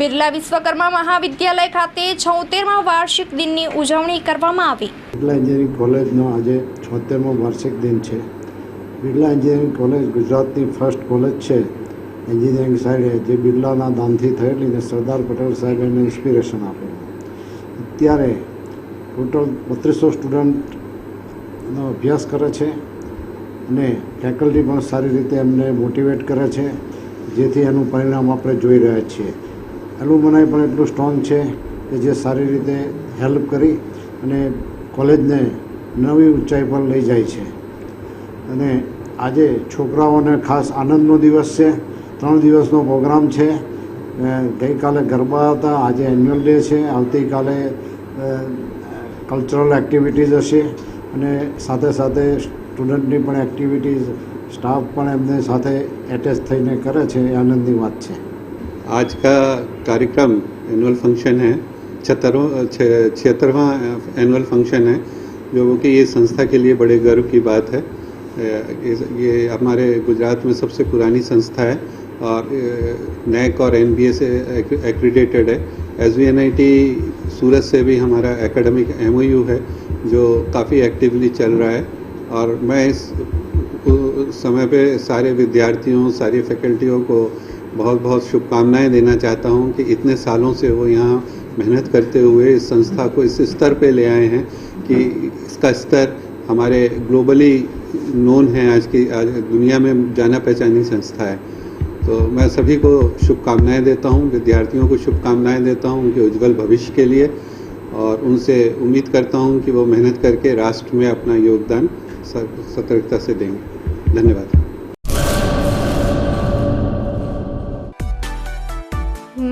બિરલા વિશ્વકર્મા મહાવિદ્યાલય ખાતે છોતેરમા વાર્ષિક દિનની ઉજવણી કરવામાં આવી. બિરલા એન્જિનિયરિંગ કોલેજનો આજે છોતેરમો વાર્ષિક દિન છે. બિરલા એન્જિનિયરિંગ કોલેજ ગુજરાતની ફર્સ્ટ કોલેજ છે. એન્જિનિયરિંગ સાઈડે જે બિરલાના દાનથી થયેલી ને સરદાર પટેલ સાહેબે એને ઇન્સ્પિરેશન આપેલું. અત્યારે ટોટલ બત્રીસો સ્ટુડન્ટનો અભ્યાસ કરે છે અને ફેકલ્ટી પણ સારી રીતે એમને મોટિવેટ કરે છે, જેથી એનું પરિણામ આપણે જોઈ રહ્યા છીએ. એલુમનાઈ પણ એટલું સ્ટ્રોંગ છે કે જે સારી રીતે હેલ્પ કરી અને કોલેજને નવી ઊંચાઈ પર લઈ જાય છે. અને આજે છોકરાઓને ખાસ આનંદનો દિવસ છે. ત્રણ દિવસનો પ્રોગ્રામ છે. ગઈકાલે ગરબા હતા, આજે એન્યુઅલ ડે છે. આવતીકાલે કલ્ચરલ એક્ટિવિટીઝ હશે. અને સાથે સાથે સ્ટુડન્ટની પણ એક્ટિવિટીઝ સ્ટાફ પણ એમને સાથે એટેચ થઈને કરે છે. એ આનંદની વાત છે. आज का कार्यक्रम एनुअल फ़ंक्शन है। छहत्तरवा छिहत्तरवा एनुअल फ़ंक्शन है। जो कि ये संस्था के लिए बड़े गर्व की बात है। ये हमारे गुजरात में सबसे पुरानी संस्था है और नैक और एन से एक्रीडेटेड है। एसवीएनआईटी सूरत से भी हमारा एकेडमिक एम है, जो काफ़ी एक्टिवली चल रहा है। और मैं इस समय पे सारे विद्यार्थियों, सारी फैकल्टियों को बहुत बहुत शुभकामनाएँ देना चाहता हूँ कि इतने सालों से वो यहाँ मेहनत करते हुए इस संस्था को इस स्तर पे ले आए हैं कि इसका स्तर हमारे ग्लोबली नोन है आज की, आज दुनिया में जाना पहचानी संस्था है। तो मैं सभी को शुभकामनाएँ देता हूँ, विद्यार्थियों को शुभकामनाएँ देता हूँ उनके उज्जवल भविष्य के लिए और उनसे उम्मीद करता हूँ कि वो मेहनत करके राष्ट्र में अपना योगदान सतर्कता से देंगे। धन्यवाद।